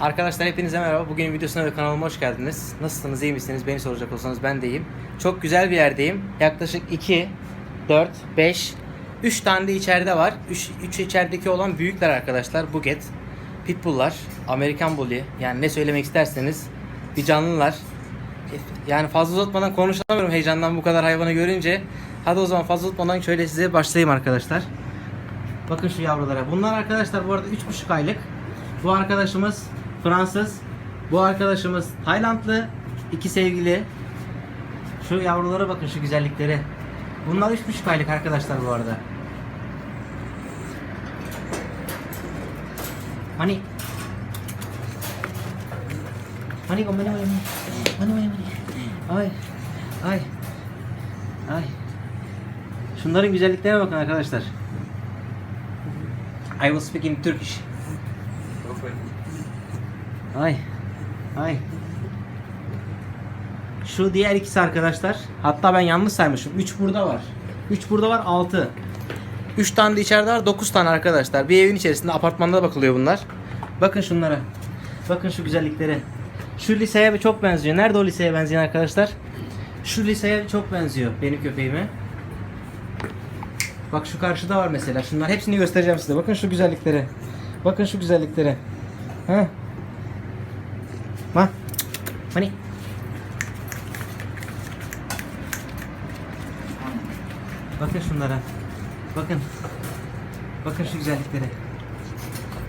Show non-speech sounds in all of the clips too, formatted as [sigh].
Arkadaşlar hepinize merhaba. Bugün videosuna ve kanalıma hoş geldiniz. Nasılsınız, iyi misiniz? Beni soracak olsanız ben de iyiyim. Çok güzel bir yerdeyim. Yaklaşık 2, 4, 5, 3 tane de içeride var. 3, 3 içerideki olan büyükler arkadaşlar. Buget, Pitbull'lar, Amerikan Bully. Yani ne söylemek isterseniz bir canlılar. Yani fazla uzatmadan konuşamıyorum heyecandan bu kadar hayvanı görünce. Hadi o zaman fazla uzatmadan şöyle size başlayayım arkadaşlar. Bakın şu yavrulara. Bunlar arkadaşlar bu arada 3,5 aylık. Bu arkadaşımız Fransız. Bu arkadaşımız Taylandlı. İki sevgili. Şu yavrulara bakın şu güzellikleri. Bunlar 3,5 aylık arkadaşlar bu arada. Mani. Mani go mani mani. Mani mani mani. Ay. Ay. Ay. Şunların güzelliklerine bakın arkadaşlar. I will speak in Turkish. Ay. Ay. Şu diğer ikisi arkadaşlar. Hatta ben yanlış saymışım. 3 burada var. 3 burada var 6. 3 tane de içeride var 9 tane arkadaşlar. Bir evin içerisinde apartmanda bakılıyor bunlar. Bakın şunlara. Bakın şu güzelliklere. Şu liseye çok benziyor. Nerede o liseye benzeyen arkadaşlar? Şu liseye çok benziyor benim köpeğime. Bak şu karşıda var mesela. Şunlar hepsini göstereceğim size. Bakın şu güzelliklere. Bakın şu güzelliklere. Ha? Ma. Mani. Bakın şunlara. Bakın. Bakın şu güzelliklere.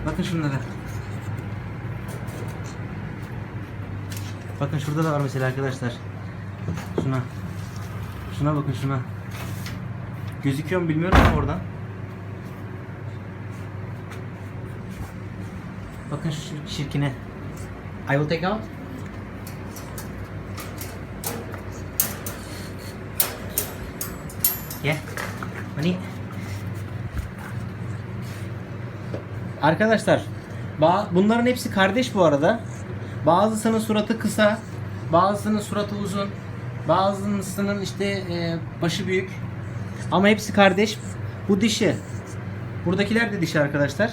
Bakın şunlara. Bakın şurada da var mesela arkadaşlar. Şuna. Şuna bakın şuna. Gözüküyor mu bilmiyorum ama oradan. Bakın şu şirkine. I will take out. Gel. Hani. Arkadaşlar, bunların hepsi kardeş bu arada. Bazısının suratı kısa, bazısının suratı uzun, bazısının işte e, başı büyük. Ama hepsi kardeş. Bu dişi. Buradakiler de dişi arkadaşlar.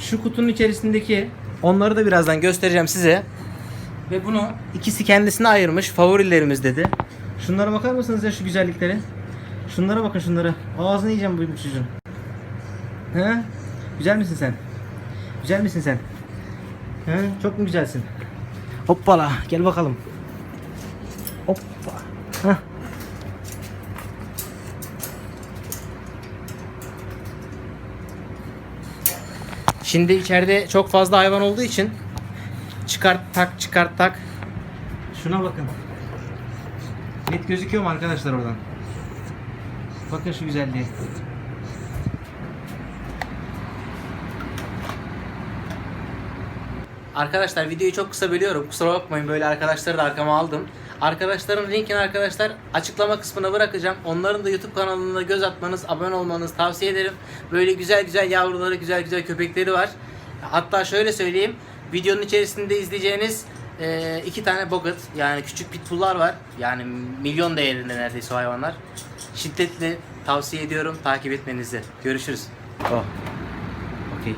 Şu kutunun içerisindeki onları da birazdan göstereceğim size. Ve bunu ikisi kendisine ayırmış. Favorilerimiz dedi. Şunlara bakar mısınız ya şu güzelliklere? Şunlara bakın şunlara. Ağzını yiyeceğim bu çocuğun. He? Güzel misin sen? Güzel misin sen? He? Çok mu güzelsin? Hoppala. Gel bakalım. Hoppa. Heh. Şimdi içeride çok fazla hayvan olduğu için çıkart tak çıkart tak. Şuna bakın. Net gözüküyor mu arkadaşlar oradan? Bakın şu güzelliğe. Arkadaşlar videoyu çok kısa bölüyorum. Kusura bakmayın böyle arkadaşları da arkama aldım. Arkadaşların linkini arkadaşlar açıklama kısmına bırakacağım. Onların da YouTube kanalına göz atmanız, abone olmanızı tavsiye ederim. Böyle güzel güzel yavruları, güzel güzel köpekleri var. Hatta şöyle söyleyeyim. Videonun içerisinde izleyeceğiniz e, iki tane bogat yani küçük pitbulllar var. Yani milyon değerinde neredeyse hayvanlar. Şiddetli tavsiye ediyorum takip etmenizi. Görüşürüz. Oh. Okey.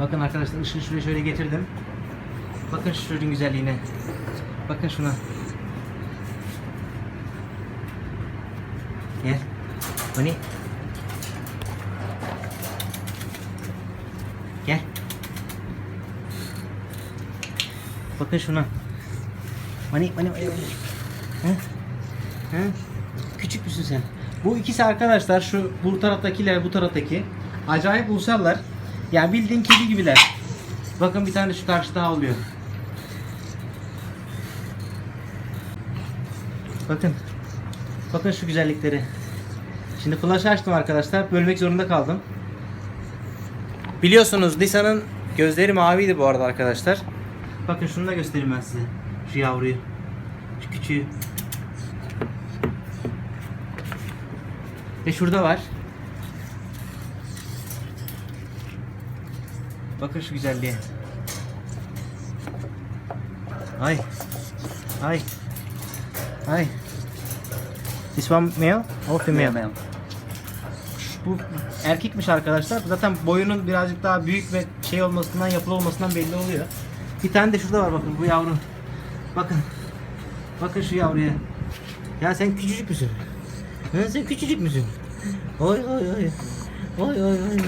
Bakın arkadaşlar ışığı şuraya şöyle getirdim. Bakın şu çocuğun güzelliğine. Bakın şuna. Gel. Hani? Gel. Bakın şuna. Mani mani mani. He? He? Sen? Bu ikisi arkadaşlar şu bu taraftakiler bu taraftaki acayip uysallar. Yani bildiğin kedi gibiler. Bakın bir tane şu karşıda havlıyor. Bakın. Bakın şu güzellikleri. Şimdi flash açtım arkadaşlar. Bölmek zorunda kaldım. Biliyorsunuz Lisa'nın gözleri maviydi bu arada arkadaşlar. Bakın şunu da göstereyim ben size. Şu yavruyu. Şu küçüğü. Ve şurada var. Bakın şu güzelliğe. Ay. Ay. Ay. This one male or female? Bu erkekmiş arkadaşlar. Zaten boyunun birazcık daha büyük ve şey olmasından yapılı olmasından belli oluyor. Bir tane de şurada var bakın bu yavru. Bakın. Bakın şu yavruya. Ya sen küçücük müsün? Ha, sen küçücük müsün? Oy oy oy. Oy oy oy.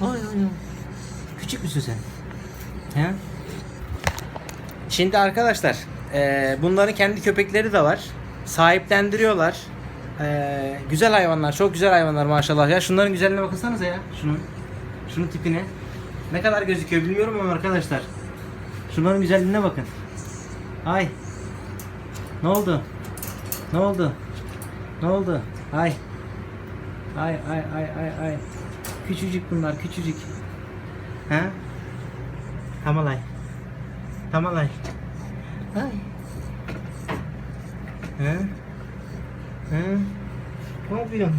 Oy oy oy. Küçük müsün sen? He? Şimdi arkadaşlar eee, bunların kendi köpekleri de var. Sahiplendiriyorlar. Eee, güzel hayvanlar, çok güzel hayvanlar maşallah. Ya şunların güzelliğine bakınsanıza ya. Şunun, şunun tipine. Ne kadar gözüküyor bilmiyorum ama arkadaşlar. Şunların güzelliğine bakın. Ay. Ne oldu? Ne oldu? Ne oldu? Ay. Ay ay ay ay ay. Küçücük bunlar küçücük. Ha? Tamalay. Tamalay. Ay. Ha? Ha? Ne yapıyorsun?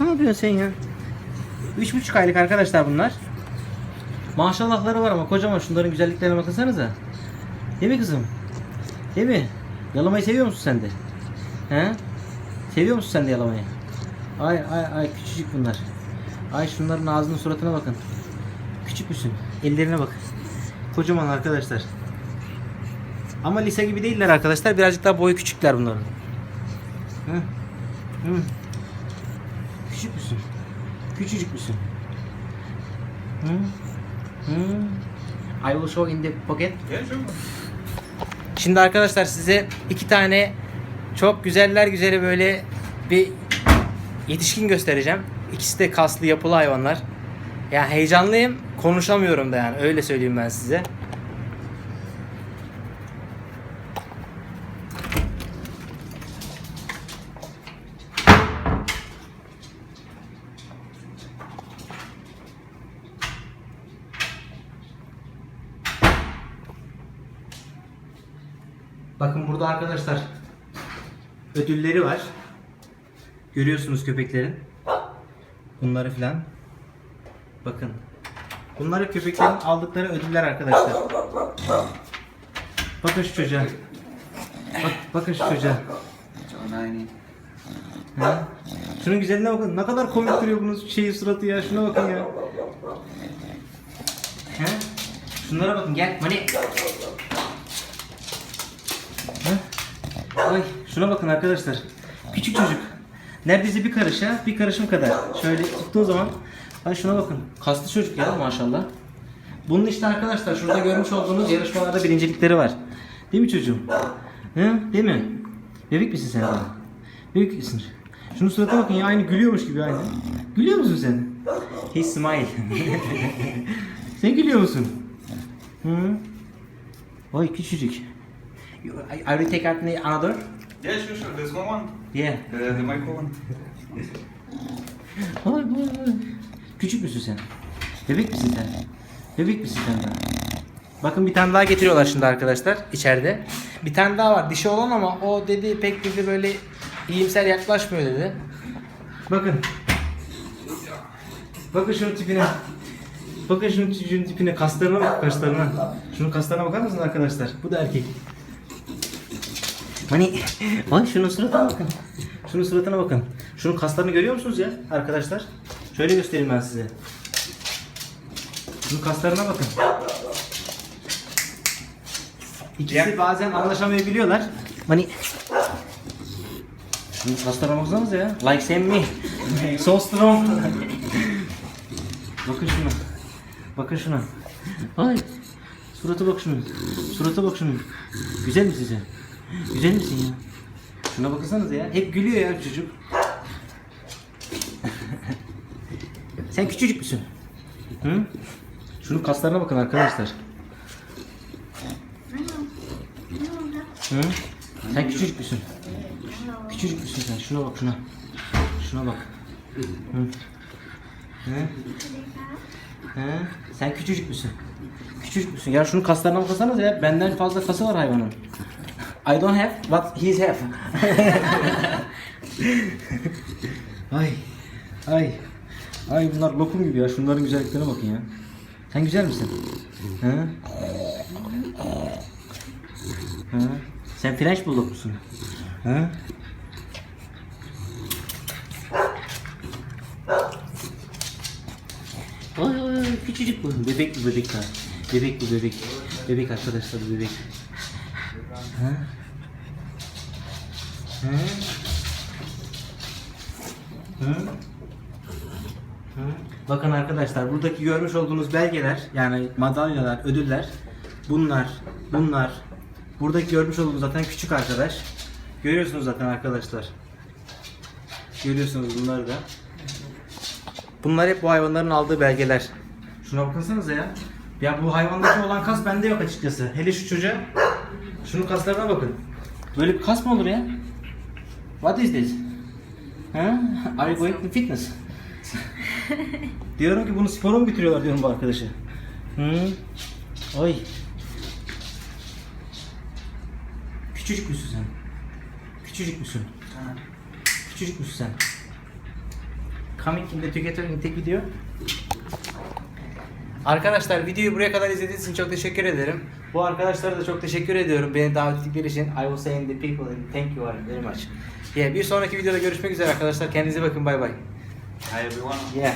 Ne yapıyorsun sen ya? Üç buçuk aylık arkadaşlar bunlar. Maşallahları var ama kocaman şunların güzelliklerine baksanıza. Değil mi kızım? Değil mi? Yalamayı seviyor musun sen de? He? Seviyor musun sen de yalamayı? Ay ay ay küçücük bunlar. Ay şunların ağzının suratına bakın. Küçük müsün? Ellerine bak. Kocaman arkadaşlar. Ama lise gibi değiller arkadaşlar. Birazcık daha boyu küçükler bunların. Hı? Hı? Küçük müsün? Küçücük müsün? Hı? Hı? I will show in the pocket. Şimdi arkadaşlar size iki tane çok güzeller güzeli böyle bir yetişkin göstereceğim. İkisi de kaslı yapılı hayvanlar. Ya heyecanlıyım. Konuşamıyorum da yani. Öyle söyleyeyim ben size. Bakın burada arkadaşlar ödülleri var. Görüyorsunuz köpeklerin. Bunları filan. Bakın. Bunları köpeklerin aldıkları ödüller arkadaşlar. Bakın şu çocuğa. Bak, bakın şu çocuğa. Ha? Şunun güzelliğine bakın. Ne kadar komik duruyor bunun şeyi suratı ya. Şuna bakın ya. Ha? Şunlara bakın gel. Mani. Ha? Ay şuna bakın arkadaşlar. Küçük çocuk. Neredeyse bir karış ha. Bir karışım kadar. Şöyle tuttuğun zaman. Ay şuna bakın. Kaslı çocuk ya maşallah. Bunun işte arkadaşlar şurada görmüş olduğunuz yarışmalarda birincilikleri var. Değil mi çocuğum? Hı? Değil mi? Bebek misin sen daha? Bebek misin? Şunun suratına bakın ya aynı gülüyormuş gibi aynı. Gülüyor musun sen? He smile. [laughs] sen gülüyor musun? Hı? Oy küçücük. You, I will take out the another. Yeah, sure, sure. There's one one. Yeah. The, the micro one. Ay, ay, ay. Küçük müsün sen? Bebek misin sen? Bebek misin sen daha? Bakın bir tane daha getiriyorlar şimdi arkadaşlar içeride. Bir tane daha var dişi olan ama o dedi pek dedi böyle iyimser yaklaşmıyor dedi. Bakın. Bakın şunun tipine. Bakın şunun çocuğun tipine. Kaslarına bak kaslarına. Şunun kaslarına bakar mısınız arkadaşlar? Bu da erkek. Hani ay şunun suratına bakın. Şunun suratına bakın. Şunun kaslarını görüyor musunuz ya arkadaşlar? Şöyle göstereyim ben size. Şunun kaslarına bakın. İkisi bazen anlaşamayabiliyorlar. Hani şunun kaslarına baksanıza ya. Like same me. [laughs] so strong. bakın şuna. Bakın şuna. Ay. Surata bak şunun. Surata bak şunun. Güzel misin sen? Güzel misin ya? Şuna baksanıza ya. Hep gülüyor ya çocuk. [laughs] Sen küçücük müsün? Hı? Şunun kaslarına bakın arkadaşlar. Hı? Sen küçücük müsün? Küçücük müsün sen? Şuna bak şuna. Şuna bak. Hı? Hı? Hı? Sen küçücük müsün? Küçücük müsün? Ya şunun kaslarına baksanıza ya. Benden fazla kası var hayvanın. I don't have what he's have. [laughs] ay. Ay. Ay bunlar lokum gibi ya. Şunların güzelliklerine bakın ya. Sen güzel misin? Hı? Hı? Sen French Bulldog musun? Hı? Ay ay ay. küçücük bu. Bebek bu bebek daha. Bebek bu bebek. Bebek arkadaşlar bebek. Ha? Hı? Hı? Hı? Bakın arkadaşlar buradaki görmüş olduğunuz belgeler yani madalyalar, ödüller bunlar, bunlar. Buradaki görmüş olduğunuz zaten küçük arkadaş. Görüyorsunuz zaten arkadaşlar. Görüyorsunuz bunları da. Bunlar hep bu hayvanların aldığı belgeler. Şuna bakınsanıza ya. Ya bu hayvandaki olan kas bende yok açıkçası. Hele şu çocuğa. Şunun kaslarına bakın. Böyle bir kas mı olur ya? What is this? Ha? Are you going to fitness? [laughs] diyorum ki bunu spora mı götürüyorlar diyorum bu arkadaşı. Hı? Oy. Küçücük müsün sen? Küçücük müsün? Küçücük müsün sen? Coming in the together in tek video. Arkadaşlar videoyu buraya kadar izlediğiniz için çok teşekkür ederim. Bu arkadaşlara da çok teşekkür ediyorum beni davet ettikleri için. I will say in the people and thank you very much. Yeah, bir sonraki videoda görüşmek üzere arkadaşlar. Kendinize bakın. Bay bay. Hi everyone. Yeah.